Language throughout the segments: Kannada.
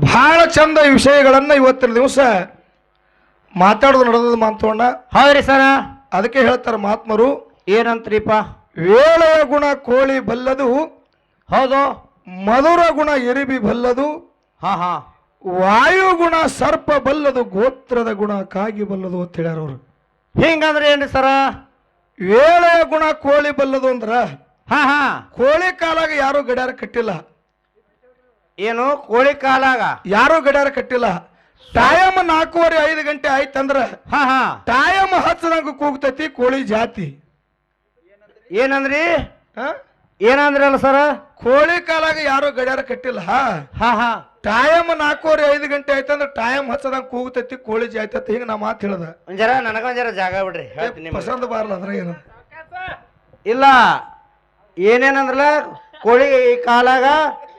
ಬಹಳ ಚಂದ ವಿಷಯಗಳನ್ನ ಇವತ್ತಿನ ದಿವಸ ಮಾತಾಡೋದು ನಡೆದದ ಮಾತೋಣ ಹೌದ್ರಿ ಸರ. ಅದಕ್ಕೆ ಹೇಳ್ತಾರ ಮಹಾತ್ಮರು ಏನಂತ್ರಿಪ್ಪ? ವೇಳೆಯ ಗುಣ ಕೋಳಿ ಬಲ್ಲದು ಹೌದು. ಮಧುರ ಗುಣ ಎರಿಬಿ ಬಲ್ಲದು ಹಾ ಹಾ. ವಾಯುಗುಣ ಸರ್ಪ ಬಲ್ಲದು ಗೋತ್ರದ ಗುಣ ಕಾಗಿ ಬಲ್ಲದು ಅಂತ ಹೇಳ್ಯಾರ ಅವರು. ಹಿಂಗಂದ್ರೆ ಏನ್ರಿ ಸರ? ವೇಳೆಯ ಗುಣ ಕೋಳಿ ಬಲ್ಲದು ಅಂದ್ರ ಹಾ ಹಾ. ಕೋಳಿ ಕಾಲಾಗ ಯಾರು ಗಡಿಯಾರ ಕಟ್ಟಿಲ್ಲ. ಏನು? ಕೋಳಿ ಕಾಲಾಗ? ಯಾರು ಗಡಿಯಾರ ಕಟ್ಟಿಲ್ಲ? ಟೈಮ್ ನಾಲ್ಕೂವರೆ ಐದು ಗಂಟೆ ಆಯ್ತಂದ್ರ ಹಾ ಹಾ. ಟೈಮ್ ಹಚ್ಚದಂಗ ಕೂಗ್ತೈತಿ ಕೋಳಿ ಜಾತಿ. ಏನಂದ್ರಿ? ಹಾ? ಏನಂದ್ರಲ್ಲ ಸರ? ಕೋಳಿ ಕಾಲಾಗ ಯಾರು ಗಡಿಯಾರ ಕಟ್ಟಿಲ್ಲ? ಹಾ. ಹಾ ಟೈಮ್ ನಾಲ್ಕೂವರೆ ಐದು ಗಂಟೆ ಆಯ್ತಂದ್ರ ಟೈಮ್ ಹಚ್ಚದಂಗ ಕೂಗ್ತೈತಿ ಕೋಳಿ ಜಾತಿ ಅಂತ ಹಿಂಗ ನಾ ಮಾತು ಹೇಳ್ದ. ಒಂದ್ ಜರ ನನಗೊಂದ್ ಜಾಗ ಬಿಡ್ರಿ ಹೇಳ್ತೀನಿ ನಿಮ್ಗೆ. ಪಸಂದ್ ಬಾರಲ್ಲ ಅದ್ರ ಏನು? ಇಲ್ಲ ಏನೇನಂದ್ರಲ್ಲ? ಕೋಳಿ ಕಾಲಾಗ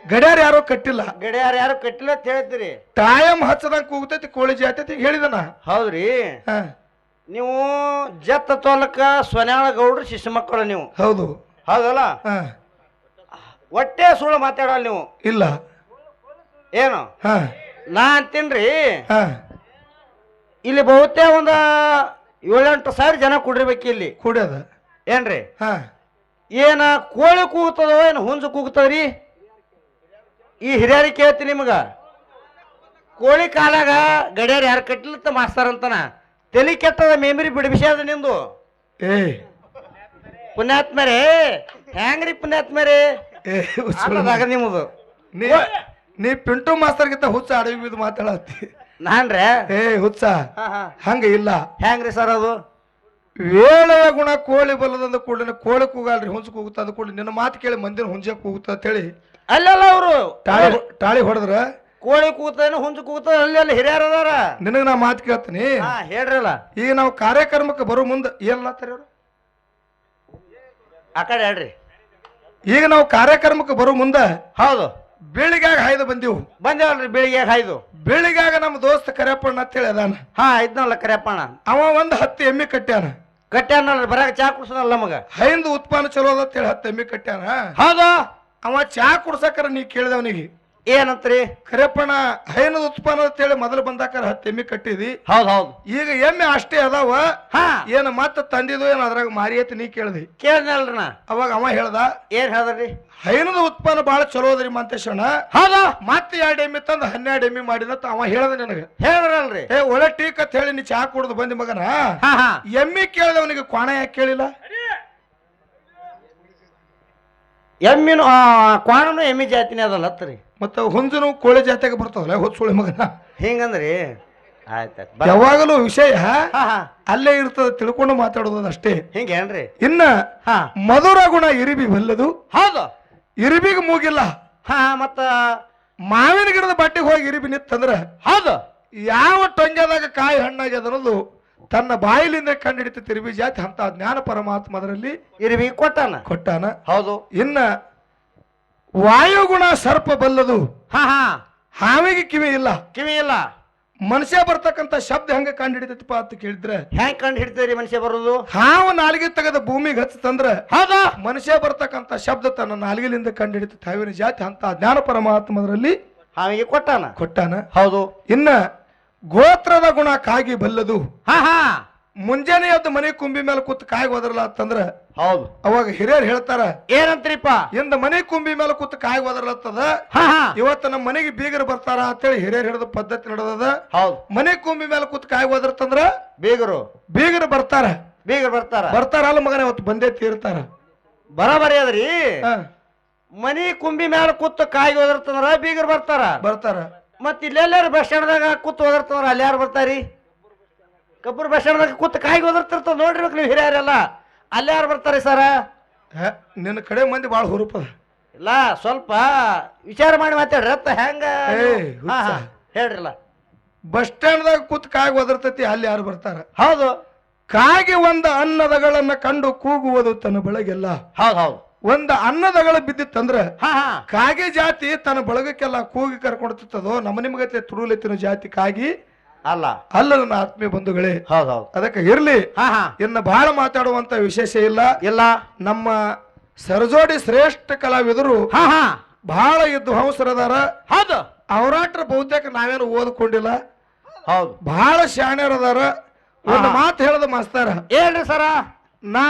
ಗಡಿಯಾರ ಯಾರು ಕಟ್ಟಿಲ್ಲ. ಗಡಿಯಾರ ಯಾರು ಕಟ್ಟಿಲ್ಲ ಅಂತ ಹೇಳ್ತೀರಿ ಟೈಮ್ ಹಚ್ಚದಂಗ ಕೂಗ್ತೈತಿ ಕೋಳಿ ಜಾತಿ ಅಂತ ಹಿಂಗ್ ಹೇಳಿದನ. ಹೌದ್ರಿ. ಹ, ನೀವು ಜತ್ತ ತೋಲಕ ಸೊನ್ಯಾಳ ಗೌಡ್ರು ಶಿಶು ಮಕ್ಕಳು ನೀವು. ಹೌದು. ಹೌದಲ್ಲ? ಹಾ, ಒಟ್ಟೆ ಸುಳ್ಳು ಮಾತಾಡಲ್ಲ ನೀವು. ಇಲ್ಲ. ಏನು? ಹ, ನಾ ಅಂತೀನ್ರಿ. ಹ, ಇಲ್ಲಿ ಬಹುತೇ ಒಂದ ಏಳೆಂಟು ಸಾವಿರ ಜನ ಕುಡಿರ್ಬೇಕು ಇಲ್ಲಿ. ಕುಡಿಯೋದ. ಏನ್ರಿ? ಹಾ. ಏನ ಕೋಳಿ ಕೂಗ್ತದೋ ಏನು ಹುಂಜು ಕೂಗ್ತದ್ರಿ? ಈ ಹಿರಿಯರಿಗೆ ಕೇಳ್ತಿ ನಿಮ್ಗೆ ಕೋಳಿ ಕಾಲಾಗ ಗಡಿಯಾರ ಯಾರು ಕಟ್ಲಿತ್ತ ಮಾಸ್ತಾರ ಅಂತನ? ತಲೆ ಕೆಟ್ಟದ ಮೆಮರಿ ಅದ ನಿಂದು? ಏ. ಪುಣ್ಯಾತ್ಮರೇ ಹೆಂಗ್ರಿ ಪುಣ್ಯಾತ್ಮರೇ. ಆಟದಾಗ ನಿಮ್ಮದು. ನೀ ನೀ ಪಿಂಟು ಮಾಸ್ತರ್ಗಿಂತ ಹುಚ್ಚ ಅಡವಿ ಬಿದ್ದು ಮಾತಾಡತ್ತಿ. ನಾನ್ರೆ? ಏ ಹುಚ್ಚ. ಹಂಗ ಇಲ್ಲ. ಹೆಂಗ್ರಿ ಸರ್ ಅದು? ವೇಳೆಯ ಗುಣ ಕೋಳಿ ಬಲ್ಲದಂದ ಕೂಡಲೇ ಕೋಳಿ ಕೂಗಲ್ರಿ ಹುಂಜ ಕೂಗುತ್ತ ಅಂದ ಕೂಡ ನಿನ್ನ ಮಾತು ಕೇಳಿ ಮಂದಿನ ಹುಂಜ ಕೂಗುತ್ತ ಅಂತ ಹೇಳಿ ಅಲ್ಲಲ್ಲ ಅವರು. ತಾಳಿ ತಾಳಿ ಹೊಡೆದ್ರ? ಕೋಳಿ ಕೂತ ಹುಂಜು ಕೂತ ಅಲ್ಲಿ ಅಲ್ಲಿ ಹಿರಿಯರ್ ಅದಾರ. ನಿನಗ ನಾ ಮಾತು ಕೇಳ್ತೀನಿ. ಹಾ ಹೇಳ್ರಲ್ಲ. ಈಗ ನಾವು ಕಾರ್ಯಕ್ರಮಕ್ಕೆ ಬರೋ ಮುಂದೆ ಏನಲ್ಲತ್ತಾರ ಅವರು ಆ ಕಡೆ ಹೇಳ್ರಿ. ಈಗ ನಾವು ಕಾರ್ಯಕ್ರಮಕ್ಕೆ ಬರೋ ಮುಂದೆ ಹೌದು. ಬೆಳಿಗ್ಯಾಗ ಹಾಯ್ದು ಬಂದೀವು. ಬಂದೇವಲ್ರಿ ಬೆಳಿಗ್ಗೆ ಹಾಯ್ದು. ಬೆಳಿಗ್ಯಾಗ ನಮ್ಮ ದೋಸ್ತ ಕರೆಯಪ್ಪಣ್ಣ ಅಂತ ಹೇಳಿ ಅದಾನ. ಹಾ ಇದ್ನಲ್ಲ ಕರೆಯಪ್ಪಣ್ಣ. ಅವ ಒಂದು ಹತ್ತು ಎಮ್ಮಿ ಕಟ್ಟ್ಯಾನ ಕಟ್ಟ್ಯಾನಲ್ರಿ ಬರಾಕ ಚಾ ಕುಡ್ಸದಲ್ಲ ನಮಗ. ಹೈಂದು ಉತ್ಪನ್ನ ಚಲೋ ಅದ ಅಂತ ಹೇಳಿ ಹತ್ತು ಎಮ್ಮಿ ಕಟ್ಟ್ಯಾನ ಹೌದು. ಅವ ಚಾ ಕುಡ್ಸಕರ ನೀ ಕೇಳಿದವನಿಗೆ. ಏನಂತ್ರಿ? ಕರೆಪಣ ಹೈನದ ಉತ್ಪನ್ನ ಅಂತ ಹೇಳಿ ಮೊದಲು ಬಂದಾಕರ ಹತ್ತು ಎಮ್ಮಿ ಕಟ್ಟಿದಿ. ಹೌದ್ ಹೌದು. ಈಗ ಎಮ್ಮೆ ಅಷ್ಟೇ ಅದಾವ. ಹಾ. ಏನ ಮತ್ತ ತಂದಿದ್ದು ಏನ ಅದ್ರಾಗ ಮಾರಿ ಐತಿ ನೀ ಕೇಳ್ದಿ. ಕೇಳ್ದಲ್ರಿ ನಾ ಅವಾಗ ಅವ ಹೇಳ್ದ ಏನ್ ಹೇಳ್ದ್ರಿ? ಹೈನದ ಉತ್ಪನ್ನ ಬಾಳ ಚಲೋ ಅದ್ರಿ ಮಂತೇಶಣ್ಣ. ಹೌದಾ? ಮತ್ತೆ ಎರಡು ಎಮ್ಮಿ ತಂದು ಹನ್ನೆರಡು ಎಮ್ಮಿ ಮಾಡಿದ ಅಂತ ಅವ ಹೇಳ್ದ ನನಗೆ. ಹೇಳಿದ್ರಲ್ರಿ. ಏ ಒಳ್ಳೆ ಟೀಕ್ ಅಂತ ಹೇಳಿ ನೀ ಚಾ ಕುಡ್ದು ಬಂದಿ ಮಗನ. ಹಾ ಹಾ. ಎಮ್ಮಿ ಕೇಳಿದವನಿಗೆ ಕ್ವಾಣ ಯಾಕೆ ಕೇಳಿಲ್ಲ ಎಮ್ಮಿನ ಕ್ವಾಣನು ಎಮ್ಮಿ ಜಾತಿನೇ ಅದಲ್ಲ ಹತ್ರಿ ಮತ್ತು ಹುಂಜನು ಕೋಳಿ ಜಾತಿಯಾಗ ಬರ್ತಾವಲ್ಲ ಹೊತ್ಸುಳಿ ಮಗನ? ಹಿಂಗಂದ್ರಿ? ಆಯ್ತಾಯ್ತು ಯಾವಾಗಲೂ ವಿಷಯ ಅಲ್ಲೇ ಇರ್ತದ ತಿಳ್ಕೊಂಡು ಮಾತಾಡೋದು ಅಷ್ಟೇ. ಹಿಂಗೇನ್ರಿ ಇನ್ನ ಮಧುರ ಗುಣ ಇರಿಬಿ ಬಲ್ಲದು. ಹೌದು. ಇರಿಬಿಗೆ ಮೂಗಿಲ್ಲ. ಹಾ ಮತ್ತ ಮಾವಿನ ಗಿಡದ ಬಟ್ಟೆಗೆ ಹೋಗಿ ಇರಿಬಿ ನಿತ್ತಂದ್ರೆ ಹೌದು. ಯಾವ ಟೊಂಗ್ಯದಾಗ ಕಾಯಿ ಹಣ್ಣಾಗ್ಯದ ಅನ್ನೋದು ತನ್ನ ಬಾಯಿಲಿಂದ ಕಂಡಿಡಿತ ತಿರುವಿ ಜಾತಿ ಅಂತ ಜ್ಞಾನ ಪರಮಾತ್ಮ ಅದರಲ್ಲಿ ಇರುವಿ ಕೊಟ್ಟಾನ? ಕೊಟ್ಟಾನ. ಹೌದು. ಇನ್ನ ವಾಯುಗುಣ ಸರ್ಪ ಬಲ್ಲದು. ಹಾ ಹಾ. ಹಾವಿಗೆ ಕಿವಿ ಇಲ್ಲ. ಕಿವಿ ಇಲ್ಲ. ಮನುಷ್ಯ ಬರ್ತಕ್ಕಂತ ಶಬ್ದ ಹೆಂಗ ಹಿಡಿತೈತಪ್ಪ ಅಂತ ಕೇಳಿದ್ರೆ ಹೆಂಗ್ ಕಂಡು ಹಿಡ್ತೀರಿ ಮನುಷ್ಯ ಬರೋದು? ಹಾವು ನಾಲಿಗೆ ತೆಗೆದ ಭೂಮಿಗೆ ಹಚ್ಚತಂದ್ರ ಹೌದಾ. ಮನುಷ್ಯ ಬರ್ತಕ್ಕಂತ ಶಬ್ದ ತನ್ನ ನಾಲಿಗೆಲಿಂದ ಹಿಡಿತ ಹಾವಿನ ಜಾತಿ ಅಂತ ಜ್ಞಾನ ಪರಮಾತ್ಮ ಅದರಲ್ಲಿ ಹಾವಿಗೆ ಕೊಟ್ಟಾನ? ಕೊಟ್ಟಾನ. ಹೌದು. ಇನ್ನ ಗೋತ್ರದ ಗುಣ ಕಾಗಿ ಬಲ್ಲದು. ಹಾ ಹಾ. ಮುಂಜಾನೆ ಎದ್ದು ಮನೆ ಕುಂಬಿ ಮೇಲೆ ಕೂತ್ ಕಾಯಿ ಹೋದ್ರಲ್ಲ ಅಂತಂದ್ರ ಹೌದು. ಅವಾಗ ಹಿರಿಯರು ಹೇಳ್ತಾರ ಏನಂತ್ರಿಪ್ಪ? ಇಂದ ಮನೆ ಕುಂಬಿ ಮೇಲೆ ಕೂತ್ ಕಾಯಿ ಹೋದ್ರಲ್ಲ ಹಾ ಹಾ. ಇವತ್ತು ನಮ್ಮ ಮನೆಗೆ ಬೀಗರು ಬರ್ತಾರ ಅಂತೇಳಿ ಹಿರಿಯರು ಹಿಡಿದ ಪದ್ಧತಿ ನಡೆದದ. ಹೌದು. ಮನೆ ಕುಂಬಿ ಮೇಲೆ ಕೂತ್ ಕಾಯಿ ಹೋದ್ರತಂದ್ರ ಬೀಗರು. ಬೀಗರು ಬರ್ತಾರ. ಬೀಗರು ಬರ್ತಾರ. ಬರ್ತಾರ ಅಲ್ಲ ಮಗನ ಇವತ್ತು ಬಂದೇ ತೀರ್ತಾರ. ಬರಬರಿ ಅದ್ರಿ. ಹ, ಮನಿ ಕುಂಬಿ ಮೇಲೆ ಕೂತು ಕಾಯಿ ಓದಿರ್ತಂದ್ರ ಬೀಗರು ಬರ್ತಾರ. ಬರ್ತಾರ. ಮತ್ ಇಲ್ಲೆಲ್ಲಾರು ಬಸ್ ಸ್ಟ್ಯಾಂಡ್ದಾಗ ಕೂತು ಓದಿರ್ತಾರ ಅಲ್ಲಿ ಯಾರು ಬರ್ತಾರಿ? ಕಬ್ಬೂರ್ ಬಸ್ ಸ್ಟ್ಯಾಂಡ್ದಾಗ ಕೂತು ಕಾಯಿ ಓದಿರ್ತಿರ್ತದ ನೋಡಿರ್ಬೇಕು ನೀವು ಹಿರಿಯರೆಲ್ಲ. ಅಲ್ಲಿ ಯಾರು ಬರ್ತಾರೆ ಸರ ನಿನ್ನ ಕಡೆ ಮಂದಿ ಭಾಳ ಹುರುಪದ ಇಲ್ಲ ಸ್ವಲ್ಪ ವಿಚಾರ ಮಾಡಿ ಮಾತಾಡ್ರಿ ಅತ್ತ ಹೆಂಗ. ಹೇಳ್ರಲ್ಲ. ಬಸ್ ಸ್ಟ್ಯಾಂಡ್ದಾಗ ಕೂತ್ ಕಾಯಿ ಓದಿರ್ತೈತಿ ಅಲ್ಲಿ ಯಾರು ಬರ್ತಾರ? ಹೌದು. ಕಾಗಿ ಒಂದ ಅನ್ನದಗಳನ್ನ ಕಂಡು ಕೂಗುವುದು ತನ್ನ ಬಳಗೆಲ್ಲ. ಹೌದು ಹೌದು. ಒಂದ ಅನ್ನದಗಳ ಬಿದ್ದಿತ್ತಂದ್ರೆ ಕಾಗೆ ಜಾತಿ ತನ್ನ ಬಳಗಕ್ಕೆಲ್ಲ ಕೂಗಿ ಕರ್ಕೊಡ್ತಿತ್ತದೋ ನಮ್ಮ ನಿಮಗತ್ತೆ ತುಡುಲೆತ್ತಿನ ಜಾತಿ ಕಾಗಿ ಅಲ್ಲ. ಅಲ್ಲ ನನ್ನ ಆತ್ಮೀಯ ಬಂಧುಗಳೇ. ಹೌದೌದು. ಹೌದು ಅದಕ್ಕೆ ಇರ್ಲಿ. ಇನ್ನ ಬಹಳ ಮಾತಾಡುವಂತ ವಿಶೇಷ ಇಲ್ಲ. ಇಲ್ಲ. ನಮ್ಮ ಸರಜೋಡಿ ಶ್ರೇಷ್ಠ ಕಲಾವಿದರು ಬಹಳ ವಿದ್ವಾಂಸರದಾರ ಹೌದು. ಅವರಾಟ್ರ ಬಹುತೇಕ ನಾವೇನು ಓದ್ಕೊಂಡಿಲ್ಲ. ಹೌದು. ಬಹಳ ಶಾಣ್ಯರದಾರ. ಒಂದು ಮಾತು ಹೇಳದ ಮಾಸ್ತಾರ. ಏನ್ರಿ ಸರ. ನಾ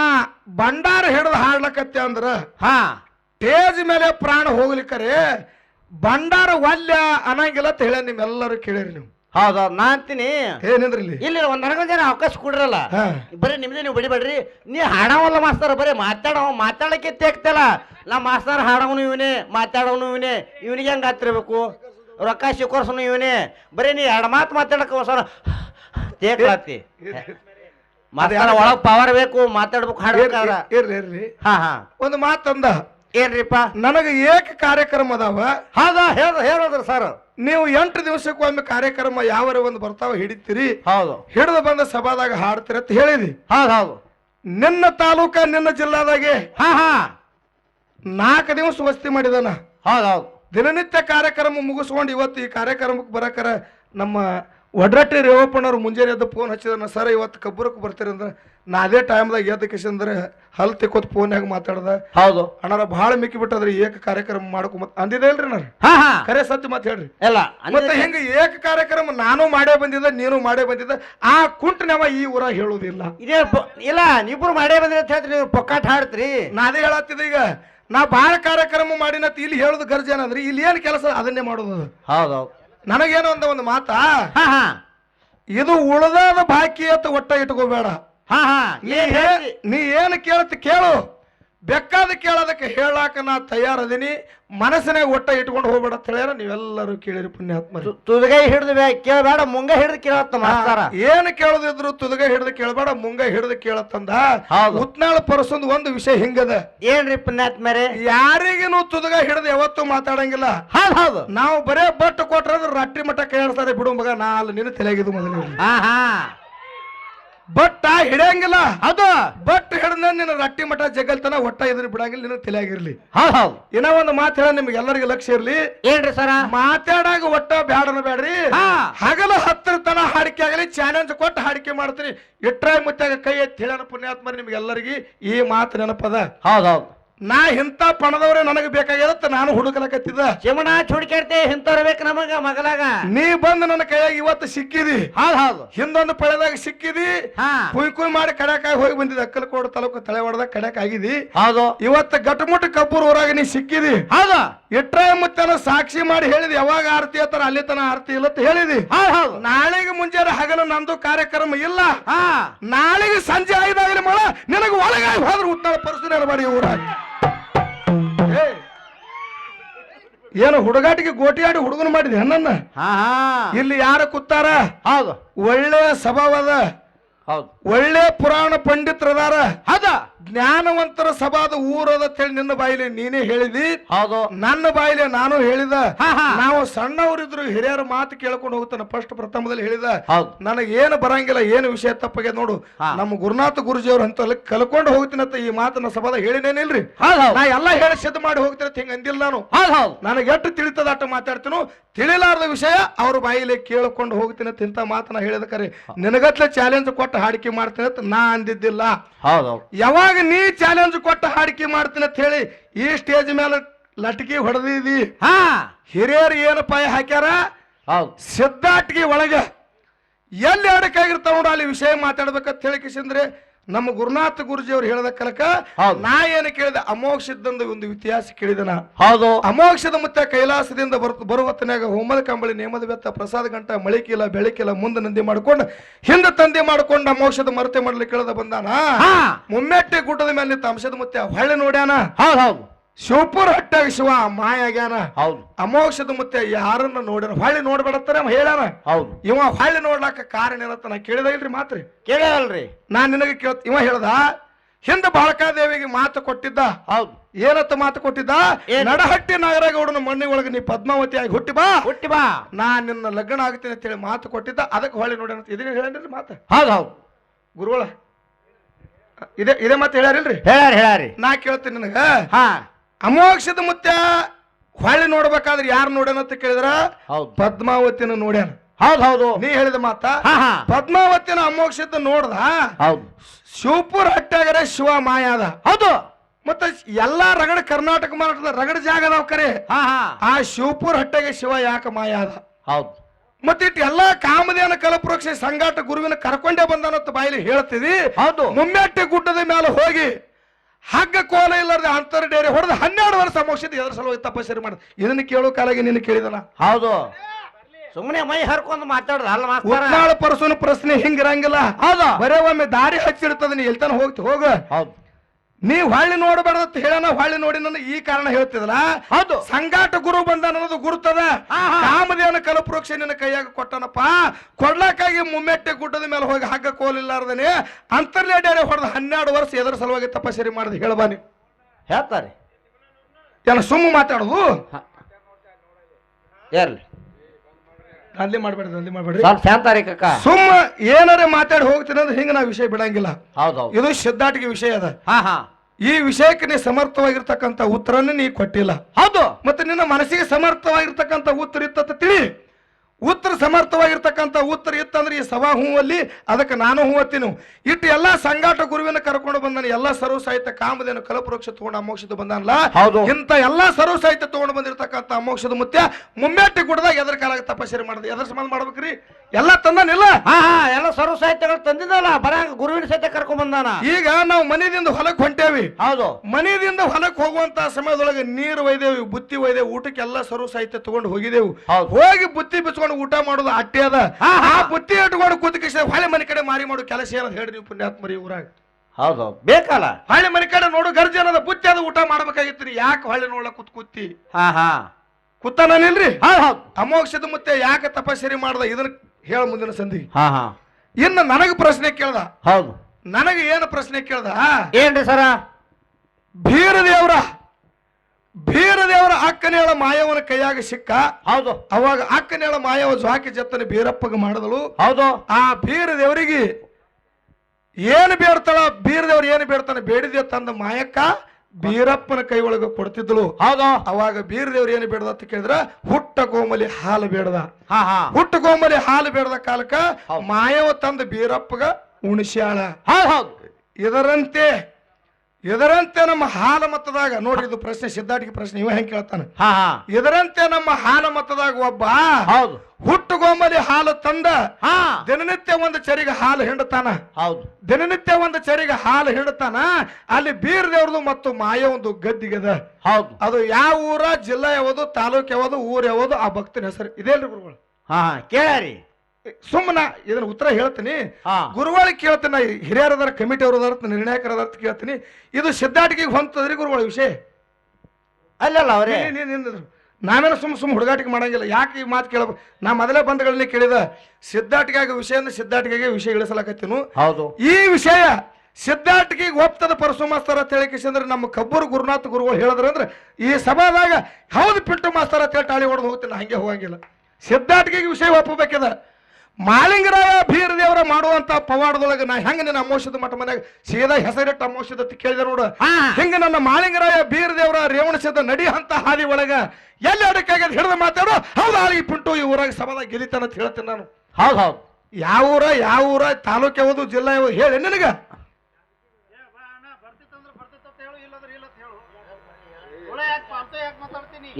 ಭಂಡಾರ ಹಿಡಿದು ಹಾಡ್ಲಕತ್ತೆ ಅಂದ್ರ ಹಾ. ಟೇಜ್ ಮೇಲೆ ಪ್ರಾಣ ಹೋಗ್ಲಿಕ್ಕರೆ ಭಂಡಾರ ವಲ್ಯ ಅನ್ನಂಗಿಲ್ಲ ಅಂತ ಹೇಳ ನಿಮ್ಮೆಲ್ಲರೂ ಕೇಳಿರಿ ನೀವು. ಹೌದೌದು ನಾ ಅಂತೀನಿ. ಏನಂದ್ರಿ ಇಲ್ಲಿ ಇಲ್ಲಿ ಒಂದ್ ನನಗೊಂದ್ ಜನ ಅವಕಾಶ ಕೊಡ್ರಲ್ಲ. ಹಾ. ಬರೀ ನಿಮ್ದೇ ನೀವು ಬಡಿಬೇಡ್ರಿ. ನೀ ಹಾಡವಲ್ಲ ಮಾಸ್ತರ ಬರೀ ಮಾತಾಡವ ಮಾತಾಡಕ್ಕೆ ತೇಗ್ತಲ್ಲ ನಾ ಮಾಸ್ತರ್ ಹಾಡವನು ಇವನೇ ಮಾತಾಡವನು ಇವನೇ ಇವನಿಗೆ ಹೆಂಗ್ ಹತ್ತಿರಬೇಕು ರೊಕ್ಕ ಶಿಕೋರ್ಸನು ಇವನೇ. ಬರೀ ನೀ ಎರಡು ಮಾತು ಮಾತಾಡಕ್ಕೆ ಸರ್ ತೇಕ್ಲಾತಿ ಮಾತಾಡ ಒಳಗ್ ಪವರ್ ಬೇಕು ಮಾತಾಡ್ಬೇಕು ಹಾಡ್ಬೇಕಾದ್ರ ಇರ್ಲಿ ಇರ್ಲಿ ಹಾ ಹಾ. ಒಂದು ಮಾತಂದ. ಏನ್ರಿಪ್ಪ? ನನಗೆ ಏಕ ಕಾರ್ಯಕ್ರಮ ಅದಾವ. ಹೌದಾ ಹೇಳ ಹೇಳದ್ರ ಸರ್ ನೀವು ಎಂಟು ದಿವಸಕ್ಕೊಮ್ಮೆ ಕಾರ್ಯಕ್ರಮ ಯಾವ ಒಂದು ಬರ್ತಾವ ಹಿಡಿತೀರಿ. ಹೌದು. ಹಿಡಿದು ಬಂದ ಸಭಾದಾಗ ಹಾಡ್ತೀರಿ ಅಂತ ಹೇಳಿದಿ. ಹೌದು ಹೌದು ನಿನ್ನ ತಾಲೂಕ ನಿನ್ನ ಜಿಲ್ಲಾದಾಗೆ ಹಾ ಹಾ. ನಾಲ್ಕು ದಿವಸ ವಸ್ತಿ ಮಾಡಿದಾನ. ಹೌದು ಹೌದು ದಿನನಿತ್ಯ ಕಾರ್ಯಕ್ರಮ ಮುಗಿಸ್ಕೊಂಡು ಇವತ್ತು ಈ ಕಾರ್ಯಕ್ರಮಕ್ಕೆ ಬರಕರ ನಮ್ಮ ಒಡ್ರಟ್ಟಿ ರೇವಪ್ಪನವ್ರು ಮುಂಜಾನೆ ಎದ್ದು ಫೋನ್ ಹಚ್ಚಿದ್ರೆ ಸರ್ ಇವತ್ತು ಕಬ್ಬರಕ್ಕೆ ಬರ್ತೀರಿ ಅಂದ್ರೆ ನಾ ಅದೇ ಟೈಮ್ದಾಗ ಎದ್ದು ಅಂದ್ರೆ ಹಲ್ ತಿಕ್ಕೋತ್ ಫೋನ್ಯಾಗ ಮಾತಾಡ್ದ. ಹೌದು. ಅಣ್ಣಾರ ಭಾಳ ಮಿಕ್ಕಿ ಬಿಟ್ಟದ್ರಿ ಏಕ ಕಾರ್ಯಕ್ರಮ ಮಾಡ್ಕೊ ಮತ್ ಅಂದಿದೆ ಇಲ್ರಿ ನಾನು ಹಾ ಹಾ. ಕರೆ ಸತ್ಯ ಮಾತು ಹೇಳ್ರಿ. ಎಲ್ಲ ಮತ್ತೆ ಹೆಂಗ ಏಕ ಕಾರ್ಯಕ್ರಮ ನಾನು ಮಾಡೇ ಬಂದಿದ್ದೆ ನೀನು ಮಾಡೇ ಬಂದಿದ್ದೆ ಆ ಕುಂಟನವ ಈ ಊರ ಹೇಳುದಿಲ್ಲ. ಇದೇ ಇಲ್ಲ ನೀವಿಬ್ರು ಮಾಡೇ ಬಂದ್ರಿ ಅಂತ ಹೇಳ್ತೀರಿ ನೀವು ಪೊಕ್ಕಾಟ ಹಾಡ್ತ್ರಿ. ನಾ ಅದೇ ಹೇಳತ್ತಿದ್ದೆ ಈಗ. ನಾ ಭಾಳ ಕಾರ್ಯಕ್ರಮ ಮಾಡಿನತ್ ಇಲ್ಲಿ ಹೇಳುದು ಗರ್ಜೆ ಏನಂದ್ರಿ ಇಲ್ಲಿ ಏನು ಕೆಲಸ ಅದನ್ನೇ ಮಾಡೋದು. ಹೌದೌದು. ನನಗೇನು ಅಂತ ಒಂದು ಮಾತಾ? ಹಾ ಹಾ. ಇದು ಉಳದಾದ ಬಾಕಿ ಅಂತ ಒಟ್ಟ ಇಟ್ಕೋಬೇಡ. ಹಾ ಹಾ. ನೀ ಏನ್ ನೀ ಏನು ಕೇಳ್ತಿ ಕೇಳು. ಬೆಕ್ಕಾದ ಕೇಳೋದಕ್ಕೆ ಹೇಳಾಕ ನಾ ತಯಾರದೀನಿ ಮನಸ್ಸಿನಾಗ ಒಟ್ಟ ಇಟ್ಕೊಂಡು ಹೋಗ್ಬೇಡ ಹೇಳ್ಯಾರ ನೀವೆಲ್ಲರೂ ಕೇಳಿರಿ ಪುಣ್ಯಾತ್ಮ ತುದಗೈ ತುದ್ಗೈ ಹಿಡಿದು ಕೇಳಬೇಡ ಮುಂಗ ಹಿಡಿದು ಕೇಳತ್ತಮ್ಮ ಏನು ಕೇಳದಿದ್ರು ತುದಗೈ ಹಿಡಿದು ಕೇಳಬೇಡ ಮುಂಗ ಹಿಡಿದು ಕೇಳತ್ತಂದ. ಉತ್ನಾಳ ಪರಸೊಂದು ಒಂದು ವಿಷಯ ಹಿಂಗದ. ಏನ್ರಿ ಪುಣ್ಯಾತ್ಮರೇ? ಯಾರಿಗೂ ತುದಗ ಹಿಡಿದು ಯಾವತ್ತೂ ಮಾತಾಡಂಗಿಲ್ಲ. ಹೌದು ಹೌದು. ನಾವು ಬರೇ ಬಟ್ ಕೊಟ್ರೆ ರಟ್ಟಿ ಮಟ್ಟ ಕೇಳ್ತಾರೆ ಬಿಡು ಮಗ ನಾ ಅಲ್ಲಿ ನಿನ್ನ ತಲೆಗಿದು ಮೊದಲು. ಹಾ ಹಾ ಬಟ್ ಹಿಡಿಯಂಗಿಲ್ಲ. ಅದ ಬಟ್ ಹಿಡ್ದ ನಿನ್ನ ರಟ್ಟಿ ಮಠ ಜಗಲ್ತನ ಒಟ್ಟ ಇದ್ರ ಬಿಡಂಗಿಲ್ಲ ನಿನ್ನ ತಲೆಯಾಗಿರ್ಲಿ. ಹೌದು ಹೌದು. ಏನೋ ಒಂದು ಮಾತು ಹೇಳ ನಿಮ್ಗೆ ಎಲ್ಲರಿಗೂ ಲಕ್ಷ್ಯ ಇರ್ಲಿ. ಏನ್ರಿ ಸರ? ಮಾತಾಡಾಗ ಒಟ್ಟ ಬ್ಯಾಡನ ಬ್ಯಾಡ್ರಿ. ಹಾ. ಹಗಲು ಹತ್ತರ ತನ ಹಾಡಿಕೆ ಆಗಲಿ ಚಾಲೆಂಜ್ ಕೊಟ್ಟು ಹಾಡಿಕೆ ಮಾಡ್ತೀರಿ. ಇಟ್ರಾಯ್ ಮುತ್ತಾಗ ಕೈ ಎತ್ತಿ ಹೇಳೋಣ ಪುಣ್ಯಾತ್ಮರಿ ನಿಮ್ಗೆ ಎಲ್ಲರಿಗೆ ಈ ಮಾತು ನೆನಪದ. ಹೌದ್ ಹೌದು. ನಾ ಇಂಥ ಪಣದವ್ರೆ ನನಗೆ ಬೇಕಾಗಿರತ್ತ ನಾನು ಹುಡುಕಲಕತ್ತಿದ್ದ. ಶಿವಣ ಚುಡ್ಕಾಡ್ತೆ ಹಿಂತರಬೇಕು ನಮಗ ಮಗಲಾಗ. ನೀ ಬಂದು ನನ್ನ ಕೈಯಾಗ ಇವತ್ತು ಸಿಕ್ಕಿದಿ. ಹೌದು ಹೌದು. ಹಿಂದೊಂದು ಪಳೆದಾಗ ಸಿಕ್ಕಿದಿ. ಹಾ. ಕುಯ್ ಕುಯ್ ಮಾಡಿ ಕಡಕಾಗಿ ಹೋಗಿ ಬಂದಿದ್ದ. ಅಕ್ಕಲಕೋಡು ತಾಲೂಕು ತಲೆ ಹೊಡೆದಾಗ ಕಡಕಾಗಿದಿ ಆಗಿದಿ ಹೌದು. ಇವತ್ತು ಗಟ್ಟಮುಟ್ಟು ಕಬ್ಬೂರ್ ಊರಾಗ ನೀ ಸಿಕ್ಕಿದಿ. ಹೌದು. ಇಟ್ರ ಮುತ್ತನ ಸಾಕ್ಷಿ ಮಾಡಿ ಹೇಳಿದ್ ಯಾವಾಗ ಆರತಿ ಅತ್ತಾರ ಅಲ್ಲಿ ತನ ಆರತಿ ಇಲ್ಲ ಅಂತ ಹೇಳಿದಿ. ನಾಳೆಗೆ ಮುಂಜಾನೆ ಹಗಲು ನಂದು ಕಾರ್ಯಕ್ರಮ ಇಲ್ಲ. ನಾಳೆಗೆ ಸಂಜೆ ಐದಾಗಲಿ ಮಳ ನಿನಗೆ ಒಳಗಾಗಿ ಹೋದ್ರೆ ಉತ್ತರ ಪರಿಸ್ಥಿತಿ ಮಾಡಿ ಊರಾಗ. ಏನು ಹುಡುಗಾಟಿಗೆ ಗೋಟಿ ಆಡಿ ಹುಡುಗನ ಮಾಡಿದೆ ನನ್ನ ಇಲ್ಲಿ ಯಾರು ಕೂತಾರ? ಹೌದು. ಒಳ್ಳೆಯ ಸಭಾವದ ಹೌದು. ಒಳ್ಳೆ ಪುರಾಣ ಪಂಡಿತರದಾರ. ಅದ ಜ್ಞಾನವಂತರ ಸಭಾದ ಊರದ ಹೇಳಿ ನಿನ್ನ ಬಾಯಿಲಿ ನೀನೇ ಹೇಳಿದಿ. ಹೌದು. ನನ್ನ ಬಾಯಿಲೆ ನಾನು ಹೇಳಿದ. ನಾವು ಸಣ್ಣವರಿದ್ರು ಹಿರಿಯರ ಮಾತು ಕೇಳ್ಕೊಂಡು ಹೋಗ್ತಾನೆ ಫಸ್ಟ್ ಪ್ರಥಮದಲ್ಲಿ ಹೇಳಿದ. ನನಗೆ ಏನು ಬರಂಗಿಲ್ಲ ಏನು ವಿಷಯ ತಪ್ಪಗೆ ನೋಡು. ನಮ್ಮ ಗುರುನಾಥ ಗುರುಜಿಯವ್ರ ಅಂತ ಕಲ್ಕೊಂಡು ಹೋಗ್ತೀನಿ ಅಂತ ಈ ಮಾತನ್ನ ಸಭಾದ ಹೇಳಿನೇನಿಲ್ರಿ? ನಾ ಎಲ್ಲ ಹೇಳಿ ಸಿದ್ಧ ಮಾಡಿ ಹೋಗ್ತೀನಿ ಅಂತ ಹಿಂಗ ಅಂದಿಲ್ಲ ನಾನು. ನನಗೆ ಎಷ್ಟು ತಿಳಿತದ ಅಟ್ಟು ಮಾತಾಡ್ತೀನೋ ತಿಳಿಲಾರದ ವಿಷಯ ಅವ್ರ ಬಾಯಿಲೆ ಕೇಳ್ಕೊಂಡು ಹೋಗ್ತೀನಿ ಅಂತ ಇಂಥ ಮಾತನ್ನ ಹೇಳಿದ ಕರೆ. ನಿನಗತ್ಲೆ ಚಾಲೆಂಜ್ ಕೊಟ್ಟು ಹಾಡಿಕೆ ಮಾಡ್ತೀನಿ ಅಂತ ನಾ ಅಂದಿದ್ದಿಲ್ಲ. ಯಾವಾಗ ನೀ ಚಾಲೆಂಜ್ ಕೊಟ್ಟು ಹಾಡಿಕೆ ಮಾಡ್ತೀನಿ ಅಂತ ಹೇಳಿ ಈ ಸ್ಟೇಜ್ ಮೇಲೆ ಲಟಕಿ ಹೊಡೆದಿದಿ ಹಾ. ಹಿರಿಯರು ಏನು ಪಾಯ ಹಾಕ್ಯಾರ? ಹೌದು. ಸಿದ್ಧಾಟಿಗೆ ಒಳಗೆ ಎಲ್ಲಿ ಅಡಕಾಗಿರ್ತಾವ ಅಲ್ಲಿ ವಿಷಯ ಮಾತಾಡ್ಬೇಕಂತ ಹೇಳಿ ಕಿಶಂದ್ರೆ ನಮ್ಮ ಗುರುನಾಥ ಗುರುಜಿ ಅವರು ಹೇಳದ ಕಲಕ. ನಾ ಏನು ಕೇಳಿದೆ? ಅಮೋಕ್ಷದಂದು ಒಂದು ಇತಿಹಾಸ ಕೇಳಿದನ? ಹೌದು. ಅಮೋಕ್ಷದ ಮುತ್ತ ಕೈಲಾಸದಿಂದ ಬರುವ ಬರುವತ್ತನ್ಯಾಗ ಹೋಮದ ಕಂಬಳಿ ನೇಮದ ಬೆತ್ತ ಪ್ರಸಾದ ಗಂಟ ಮಳಿಕಿಲ್ಲ ಬೆಳಕಿಲ್ಲ ಮುಂದೆ ನಂದಿ ಮಾಡ್ಕೊಂಡು ಹಿಂದೆ ತಂದೆ ಮಾಡ್ಕೊಂಡು ಅಮೋಕ್ಷದ ಮರತೆ ಮಾಡ್ಲಿಕ್ಕೆ ಕೇಳದ ಬಂದಾನ? ಹಾ. ಮುಮ್ಮೆಟ್ಟೆ ಗುಡ್ಡದ ಮೇಲೆ ನಿಂತ ಅಂಶದ ಮುತ್ತ ಹೊಳ್ಳಿ ನೋಡ್ಯಾನ? ಹೌದು ಹೌದು. ಶಿವಪುರ ಹಟ್ಟ ಶಿವ ಮಾಯಾಗ್ಯಾನ. ಹೌದು. ಅಮೋಕ್ಷದ ಮತ್ತೆ ಯಾರನ್ನ ನೋಡ್ಯಾನ? ಹೊಳ್ಳಿ ನೋಡ್ಬೇಡತ್ತಾರೆ ಅವ ಹೇಳ್ಯಾನ? ಹೌದು. ಇವ ಹೊಳ್ಳಿ ನೋಡ್ಲಾಕ ಕಾರಣ ಏನತ್ತ ನಾ ಕೇಳಿದ ಇಲ್ರಿ ಮಾತ್ರಿ. ಕೇಳಲ್ರಿ ನಾ ನಿನಗೆ ಕೇಳ ಇವ ಹೇಳ್ದ ಹಿಂದ ಬಾಳಕಾದೇವಿಗೆ ಮಾತು ಕೊಟ್ಟಿದ್ದ. ಹೌದು. ಏನತ್ತ ಮಾತು ಕೊಟ್ಟಿದ್ದ? ನಡಹಟ್ಟಿ ನಾಗರಾಗೌಡನ ಮಣ್ಣಿ ಒಳಗೆ ನೀ ಪದ್ಮಾವತಿ ಆಗಿ ಹುಟ್ಟಿ ಬಾ. ಹುಟ್ಟಿ ಬಾ. ನಾ ನಿನ್ನ ಲಗ್ನ ಆಗ್ತೀನಿ ಅಂತೇಳಿ ಮಾತು ಕೊಟ್ಟಿದ್ದ. ಅದಕ್ಕೆ ಹೊಳ್ಳಿ ಅಂತ ಇದನ್ನ ಹೇಳಿ ಮಾತು. ಹೌದು ಹೌದು. ಗುರುಗಳ ಇದೇ ಇದೇ ಮತ್ತೆ ಹೇಳ್ಯಾರಿಲ್ರಿ? ಹೇಳ್ಯಾರಿ ಹೇಳ್ಯಾರಿ. ನಾ ಕೇಳ್ತೀನಿ ನಿನಗ. ಹಾ. ಅಮೋಕ್ಷದ ಮುತ್ಯ ಹೊಳ್ಳಿ ನೋಡ್ಬೇಕಾದ್ರೆ ಯಾರು ನೋಡ್ಯಾನ ಅಂತ ಕೇಳಿದ್ರ? ಹೌದು. ಪದ್ಮಾವತಿನ ನೋಡ್ಯಾನ. ಹೌದು ಹೌದು. ನೀ ಹೇಳಿದ ಮಾತ? ಹಾ ಹಾ. ಪದ್ಮಾವತಿನ ಅಮೋಕ್ಷದ ನೋಡ್ದ? ಹೌದು. ಶಿವಪುರ ಹಟ್ಟಾಗರೆ ಶಿವ ಮಾಯ ಅದ. ಹೌದು. ಮತ್ತೆ ಎಲ್ಲಾ ರಗಡ ಕರ್ನಾಟಕ ಮಾರಾಟದ ರಗಡ ಜಾಗ ಅದಾವ ಕರೆ. ಹಾ ಹಾ. ಆ ಶಿವಪುರ ಹಟ್ಟೆಗೆ ಶಿವ ಯಾಕ ಮಾಯ ಅದ? ಹೌದು. ಮತ್ತೆ ಇಟ್ಟು ಎಲ್ಲಾ ಕಾಮದೇನ ಕಲಪುರಕ್ಷ ಸಂಗಾಟ ಗುರುವಿನ ಕರ್ಕೊಂಡೇ ಬಂದಾನಂತ ಬಾಯಿಲಿ ಹೇಳ್ತಿದಿ? ಹೌದು. ಮುಮ್ಮೆಟ್ಟೆ ಗುಡ್ಡದ ಮೇಲೆ ಹೋಗಿ ಹಗ್ಗ ಕೋಲ ಇಲ್ಲದೆ ಅಂತರ್ ಡೇರೆ ಹೊಡೆದು ಹನ್ನೆರಡು ವರ್ಷ ಮೋಕ್ಷದ ಎದ್ರ ಸಲುವಾಗಿ ತಪಸ್ಸರಿ ಮಾಡ ಇದನ್ನ ಕೇಳೋ ಕಾಲಾಗಿ ನಿನ್ನ ಕೇಳಿದಲ್ಲ? ಹೌದು. ಸುಮ್ಮನೆ ಮೈ ಹರ್ಕೊಂಡು ಮಾತಾಡ್ದ ಅಲ್ಲ ಪರಸುನ ಪ್ರಶ್ನೆ ಹಿಂಗಿರಂಗಿಲ್ಲ. ಹೌದಾ. ಬರೇ ಒಮ್ಮೆ ದಾರಿ ಹಚ್ಚಿರ್ತದ ನೀ ಎಲ್ತಾನ ಹೋಗ್ತಿ ಹೋಗ. ಹೌದು. ನೀ ಹೊಳ್ಳಿ ನೋಡಬಾರ್ದಂತ ಹೇಳೋಣ ಹೊಳ್ಳಿ ನೋಡಿ ನನ್ನ ಈ ಕಾರಣ ಹೇಳ್ತಿದಲ್ಲ ಹೌದು. ಸಂಗಾಟ ಗುರು ಬಂದ ಅನ್ನೋದು ಗುರುತದ. ಕಾಮದೇವನ ಕಲಪುರೋಕ್ಷ ನಿನ್ನ ಕೈಯಾಗ ಕೊಟ್ಟನಪ್ಪ. ಕೊಡ್ಲಕ್ಕಾಗಿ ಮುಮ್ಮೆಟ್ಟೆ ಗುಡ್ಡದ ಮೇಲೆ ಹೋಗಿ ಹಗ್ಗ ಕೋಲಿಲ್ಲಾರ್ದನೆ ಅಂತರ್ಲೆ ಡೇರೆ ಹೊಡೆದ ಹನ್ನೆರಡು ವರ್ಷ ಎದರ ಸಲುವಾಗಿ ತಪಸ್ಸರಿ ಮಾಡಿದ. ಹೇಳಬಾನಿ ಹೇಳ್ತಾರೆ. ಏನ ಸುಮ್ಮ ಮಾತಾಡೋದು? ಇರ್ಲಿ ದಂಧೆ ಮಾಡ್ಬೇಡ ದಂಧೆ ಮಾಡ್ಬೇಡ್ರಿ. ಸ್ವಲ್ಪ ಶಾಂತಾರಿ ಕಕ್ಕ ಸುಮ್ಮ ಏನಾರೇ ಮಾತಾಡಿ ಹೋಗ್ತೀನಿ ಅಂದ್ರೆ ಹಿಂಗ ನಾವು ವಿಷಯ ಬಿಡಂಗಿಲ್ಲ. ಇದು ಸಿದ್ಧಾಟಿಗೆ ವಿಷಯ ಅದ. ಹಾ ಹಾ. ಈ ವಿಷಯಕ್ಕೆ ನೀ ಸಮರ್ಥವಾಗಿರ್ತಕ್ಕಂಥ ಉತ್ತರನೇ ನೀ ಕೊಟ್ಟಿಲ್ಲ. ಹೌದು. ಮತ್ತೆ ನಿನ್ನ ಮನಸ್ಸಿಗೆ ಸಮರ್ಥವಾಗಿರ್ತಕ್ಕಂಥ ಉತ್ತರ ಇತ್ತ ತಿಳಿ. ಉತ್ತರ ಸಮರ್ಥವಾಗಿರ್ತಕ್ಕಂಥ ಉತ್ತರ ಇತ್ತಂದ್ರೆ ಈ ಸಭಾ ಹೂವಲ್ಲಿ ಅದಕ್ಕೆ ನಾನು ಹೂವತ್ತೀನಿ ಇಟ್ಟು ಎಲ್ಲ ಸಂಗಾಟ ಗುರುವಿನ ಕರ್ಕೊಂಡು ಬಂದಾನೆ ಎಲ್ಲ ಸರ್ವ ಸಾಹಿತ್ಯ ಕಾಮದೇನು ಕಲಪುರೋಕ್ಷ ತಗೊಂಡು ಅಮೋಕ್ಷದ ಬಂದಾನಲ್ಲ. ಇಂಥ ಎಲ್ಲ ಸರ್ವ ಸಾಹಿತ್ಯ ತಗೊಂಡು ಬಂದಿರತಕ್ಕಂಥ ಅಮೋಕ್ಷದ ಮುತ್ಯ ಮುಮ್ಮೆಟ್ಟಿ ಗುಡ್ದಾಗ ಎದ್ರ ಕಾಲಾಗ ತಪಸ್ಸರಿ ಮಾಡಿದೆ. ಎದ್ರ ಸಂಬಂಧ ಮಾಡ್ಬೇಕ್ರಿ? ಎಲ್ಲ ತಂದಾನಿಲ್ಲ ಹಾ ಹಾ ಎಲ್ಲ ಸರ್ವ ಸಾಹಿತ್ಯಗಳು ತಂದಿದ್ದಲ್ಲ ಬರ ಗುರುವಿನ ಸಹಿತ ಕರ್ಕೊಂಡ್ ಬಂದಾನ? ಈಗ ನಾವು ಮನೆಯಿಂದ ಹೊಲಕ್ ಹೊಂಟೇವಿ. ಹೌದು. ಮನೆಯಿಂದ ಹೊಲಕ್ ಹೋಗುವಂತ ಸಮಯದೊಳಗೆ ನೀರು ಒಯ್ದೇವಿ ಬುತ್ತಿ ಒಯ್ದೇವು ಊಟಕ್ಕೆಲ್ಲ ಸರ್ವ ಸಾಹಿತ್ಯ ತಗೊಂಡು ಹೋಗಿದೆವು. ಹೌದು. ಹೋಗಿ ಬುತ್ತಿ ಬಿಚ್ಕೊಂಡು ಊಟ ಮಾಡೋದು ಅಟ್ಟೆ ಅದ. ಹಾ. ಆ ಬುತ್ತಿ ಇಟ್ಕೊಂಡು ಕೂತ್ಕಿಸ ಹೊಳೆ ಮನೆ ಕಡೆ ಮಾರಿ ಮಾಡೋ ಕೆಲಸ ಏನಂತ ಹೇಳಿ ನೀವು ಪುಣ್ಯಾತ್ಮರಿ ಊರಾಗ. ಹೌದು. ಬೇಕಲ್ಲ? ಹಳ್ಳಿ ಮನೆ ಕಡೆ ನೋಡು ಗರ್ಜನದ ಬುತ್ತಿ ಅದು ಊಟ ಮಾಡ್ಬೇಕಾಗಿತ್ತು ರೀ. ಯಾಕೆ ಹೊಳ್ಳಿ ನೋಡ್ಲಕ್ ಕೂತ್ ಕೂತಿ? ಹಾ ಹಾ. ಕೂತಾನಿಲ್ರಿ ಹೌದು ಹೌದು. ಅಮೋಕ್ಷದ ಮುತ್ತೆ ಯಾಕೆ ತಪಸ್ಸರಿ ಮಾಡ್ದ? ಇದನ್ನ ಹೇಳ ಮುಂದಿನ ಸಂಧಿ. ಹಾ ಹಾ. ಇನ್ನು ನನಗೆ ಪ್ರಶ್ನೆ ಕೇಳ್ದ. ಹೌದು. ನನಗೆ ಏನು ಪ್ರಶ್ನೆ ಕೇಳ್ದ? ಏನ್ರಿ ಸರ? ಭೀರದೇವ್ರ ಭೀರದೇವರ ಅಕ್ಕನೇಳ ಮಾಯವನ ಕೈಯಾಗ ಸಿಕ್ಕ. ಹೌದು. ಅವಾಗ ಅಕ್ಕನೇಳ ಮಾಯವ ಜ್ವಾಕಿ ಜತ್ತನ ಬೀರಪ್ಪಗ ಮಾಡಿದಳು. ಹೌದು. ಆ ಬೀರದೇವರಿಗೆ ಏನು ಬೇಡ್ತಾಳ ಬೀರದೇವ್ರು ಏನು ಬೇಡ್ತಾನೆ ಬೇಡಿದೆ ತಂದ ಮಾಯಕ್ಕ. ಬೀರಪ್ಪನ ಕೈ ಒಳಗ ಕೊಡ್ತಿದ್ಲು ಹೌದು. ಅವಾಗ ಬೀರದೇವ್ರು ಏನು ಬೇಡದ ಅಂತ ಕೇಳಿದ್ರ ಹುಟ್ಟ ಕೋಮಲಿ ಹಾಲು ಬೇಡದ. ಹುಟ್ಟ ಕೋಮಲಿ ಹಾಲು ಬೇಡದ ಕಾಲಕ್ಕ ಮಾಯವ ತಂದ ಬೀರಪ್ಪಗ ಉಣಿಸ್ಯಾಳ. ಇದರಂತೆ ಇದರಂತೆ ನಮ್ಮ ಹಾಲ ಮತದಾಗ ನೋಡ್ರಿ ಇದು ಪ್ರಶ್ನೆ ಸಿದ್ಧಾಟಿಗೆ ಪ್ರಶ್ನೆ ಇವ ಹೆಂಗ್ ಕೇಳ್ತಾನೆ? ಹಾ ಹಾ. ಇದರಂತೆ ನಮ್ಮ ಹಾಲ ಮತದಾಗ ಒಬ್ಬ ಹೌದು. ಹುಟ್ಟು ಗೋಮಲಿ ಹಾಲು ತಂದ ಹಾ. ದಿನನಿತ್ಯ ಒಂದು ಚರಿಗೆ ಹಾಲು ಹಿಂಡತಾನ? ಹೌದು. ದಿನನಿತ್ಯ ಒಂದು ಚರಿಗೆ ಹಾಲು ಹಿಂಡತಾನ? ಅಲ್ಲಿ ಬೀರ್ ದೇವ್ರದು ಮತ್ತು ಮಾಯ ಒಂದು ಗದ್ದಿಗೆದ. ಹೌದು. ಅದು ಯಾವ ಊರ ಜಿಲ್ಲಾ ಯಾವುದು ತಾಲೂಕು ಯಾವುದು ಊರ್ ಯಾವುದು ಆ ಭಕ್ತನ ಹೆಸರು. ಇದೇಲ್ರಿ ಗುರುಗಳು? ಹಾ. ಕೇಳ್ಯಾರಿ. ಸುಮ್ಮನ ಇದನ್ನ ಉತ್ತರ ಹೇಳ್ತೀನಿ. ಗುರುವಳಿ ಕೇಳ್ತೇನೆ ಹಿರಿಯರ ಅದಾರ ಕಮಿಟಿ ಅವರು ಅದಾರ ನಿರ್ಣಾಯಕರ ಅದಾರ ಕೇಳ್ತೀನಿ. ಇದು ಸಿದ್ಧಾಟಿಗೆ ಹೊಂತದ್ರಿ ಗುರುಗಳ ವಿಷಯ? ಅಲ್ಲಲ್ಲ ಅವರೇ. ನಾನೇನು. ನಾವೇನು ಸುಮ್ಮ ಸುಮ್ಮ ಹುಡುಗಾಟಿಕೆ ಮಾಡಂಗಿಲ್ಲ. ಯಾಕೆ ಈ ಮಾತು ಕೇಳಬೇಕು ನಾ ಮೊದಲೇ ಬಂಧುಗಳನ್ನೇ ಕೇಳಿದ. ಸಿದ್ಧಾಟಿಗಾಗಿ ವಿಷಯ ಅಂದ್ರೆ ಸಿದ್ಧಾಟಿಗೆ ವಿಷಯ ಇಳಿಸಲಾಕತ್ತೀನು. ಹೌದು. ಈ ವಿಷಯ ಸಿದ್ಧಾಟಿಕೆ ಒಪ್ತದ ಪರಸು ಮಾಸ್ತರ ಅಂತ ನಮ್ಮ ಕಬ್ಬೂರು ಗುರುನಾಥ ಗುರುಗಳು ಹೇಳಿದ್ರೆ ಅಂದ್ರೆ ಈ ಸಭಾದಾಗ ಹೌದು ಪಿಂಟು ಮಾಸ್ತರ ಅಂತ ಹೇಳಿ ಟಾಳಿ ಹೊಡೆದು ಹೋಗ್ತೀನಿ. ಹಂಗೆ ಹೋಗಂಗಿಲ್ಲ. ಸಿದ್ಧಾಟಿಕೆಗೆ ವಿಷಯ ಒಪ್ಪಬೇಕದ ಮಾಲಿಂಗರಾಯ ಬೀರದೇವರ ಮಾಡುವಂತ ಪವಾಡದೊಳಗೆ ನಾ ಹೆಂಗ ನಿನ್ನ ಅಮೋಷದ ಮಠ ಮನ್ಯಾಗ ಸೀದಾ ಹೆಸರಿಟ್ಟ ಅಮೋಷದ ಅಂತ ಕೇಳಿದೆ ನೋಡು. ಹೆಂಗ ಹಿಂಗ ನನ್ನ ಮಾಲಿಂಗರಾಯ ಬೀರದೇವರ ರೇವಣಸದ ನಡಿ ಅಂತ ಹಾದಿ ಒಳಗ ಎಲ್ಲಿ ಅಡಕ್ಕಾಗ ಹಿಡಿದು ಮಾತಾಡೋ. ಹೌದು ಈ ಪುಂಟು ಈ ಊರಾಗ ಸಭಾದಾಗ ಗೆಲಿತಾನ ಅಂತ ಹೇಳ್ತೀನಿ ನಾನು. ಹೌದು ಹೌದು. ಯಾವ ಊರ ಯಾವ ಊರ ತಾಲೂಕು ಯಾವುದು ಜಿಲ್ಲಾ ಯಾವುದು ಹೇಳಿ ನಿನಗ.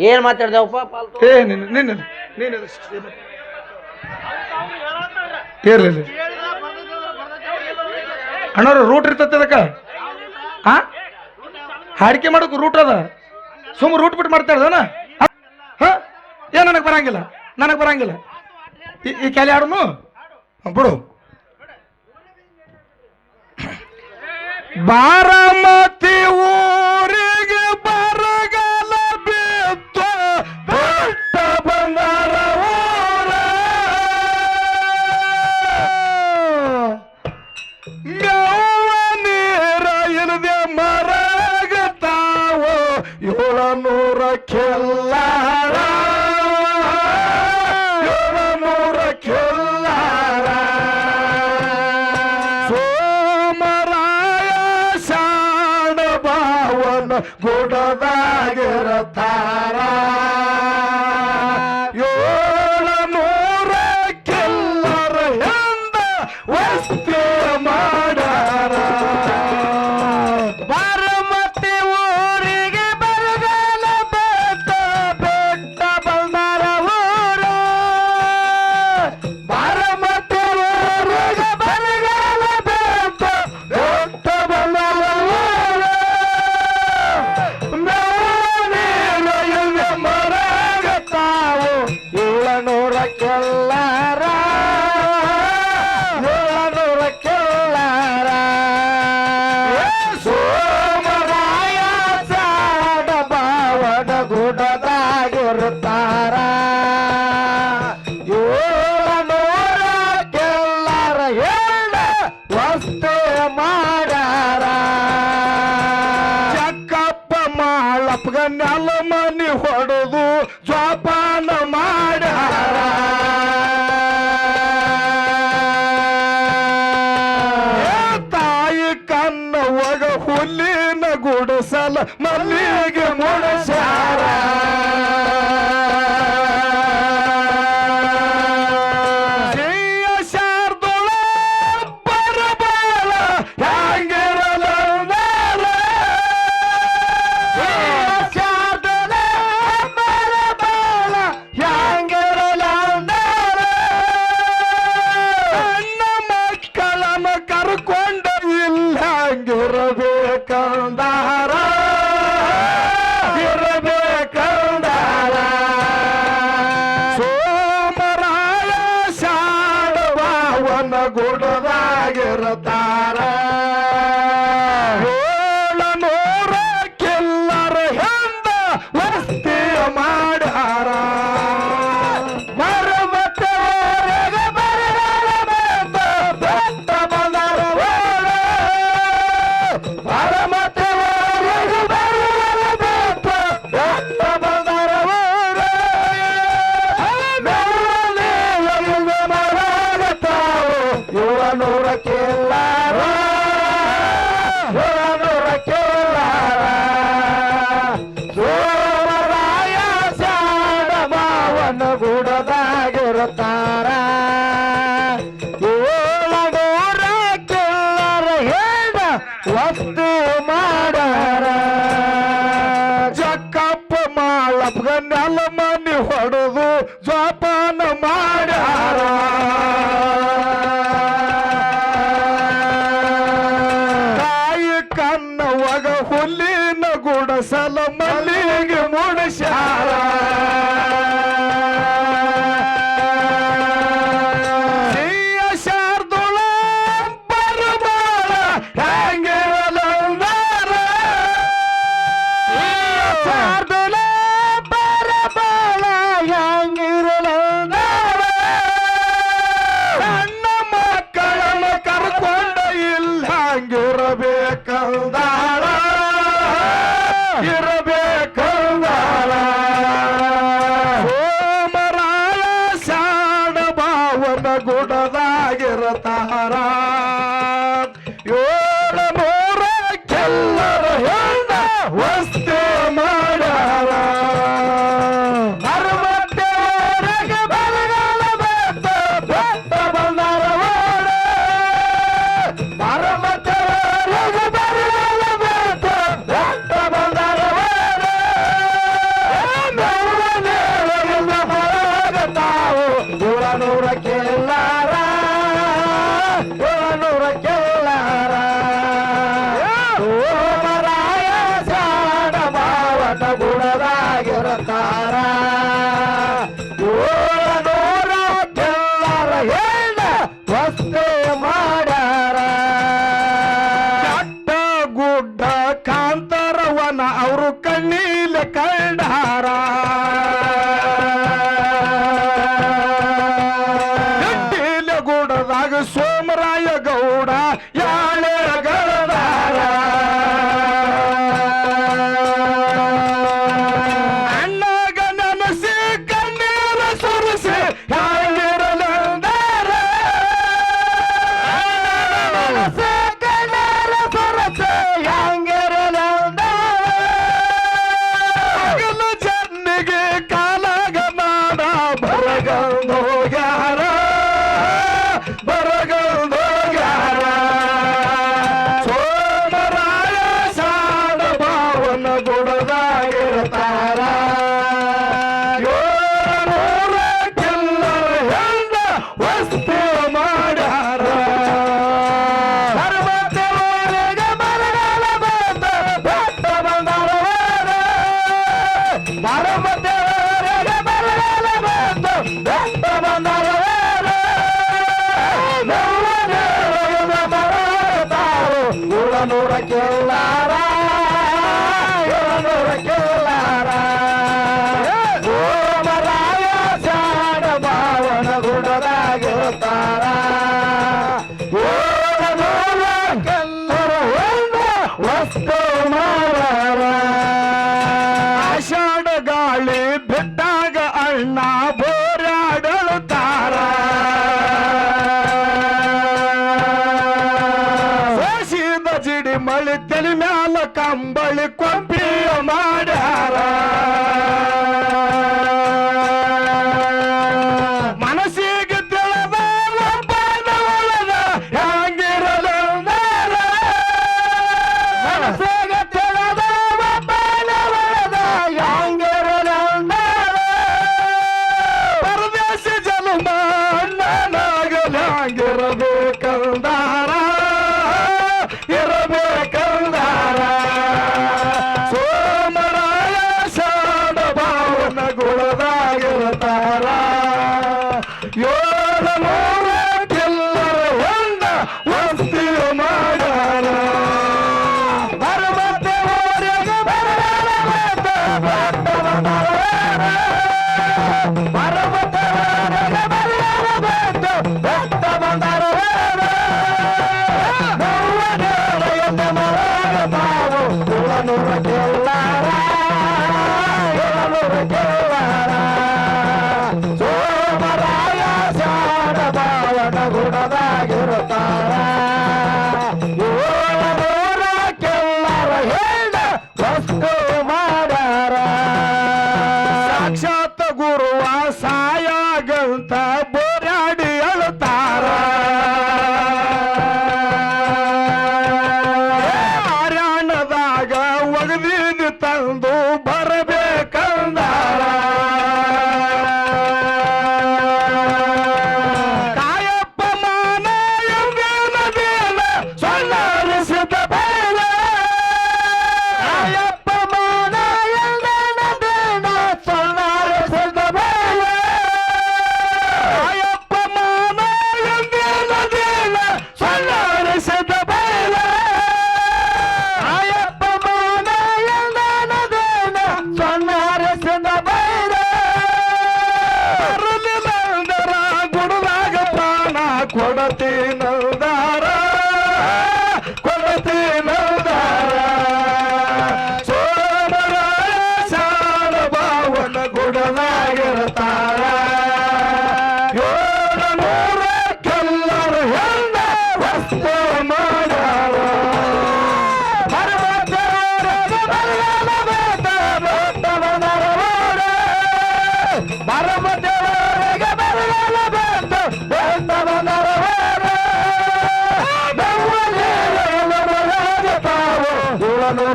ಏನ್ ಮಾತಾಡ್ದಪ್ಪ ಪಾಲ್ತು. ಏ ನಿನ್ನ ನಿನ್ನ ನೀನು ಇರ್ಲಿ ಇರ್ಲಿ. ಅಣ್ಣವ್ರ ರೂಟ್ ಇರ್ತೈತೆ ಅದಕ್ಕ ಹಾ ಹಾಡಿಕೆ ಮಾಡೋಕೆ ರೂಟ್ ಅದ. ಸುಮ್ಮ ರೂಟ್ ಬಿಟ್ಟು ಮಾಡ್ತಾ ಇರೋದನ? ಹ? ಏ ನನಗೆ ಬರಂಗಿಲ್ಲ? ನನಗೆ ಬರಂಗಿಲ್ಲ. ಈ- ಕ್ಯಾಲಿ ಆಡುನು ಬಿಡು. ಬಾರಾಮತಿ ಊರಿಗೆ kill her.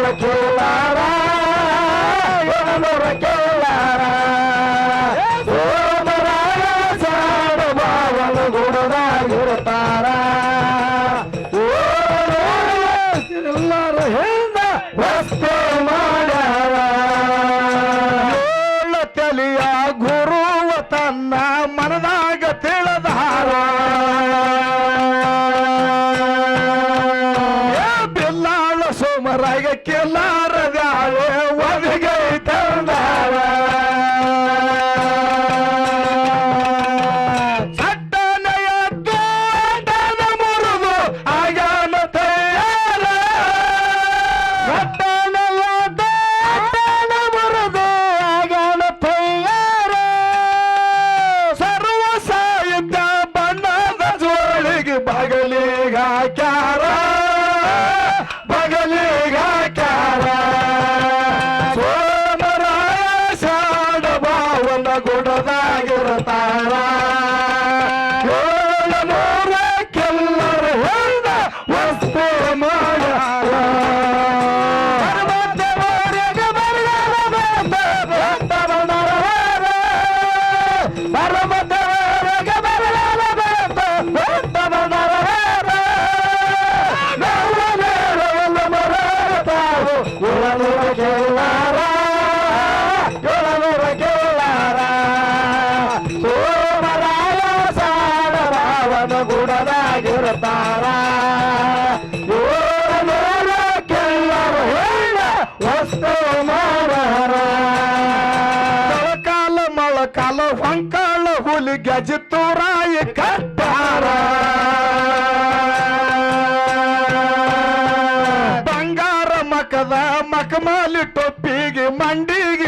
Jola, Jola. ಗಜತೂರಾಯಿ ಕಟ್ಟಾರ. ಬಂಗಾರ ಮಕದ ಮಕಮಾಲಿ ಟೊಪ್ಪಿಗೆ ಮಂಡಿಗೆ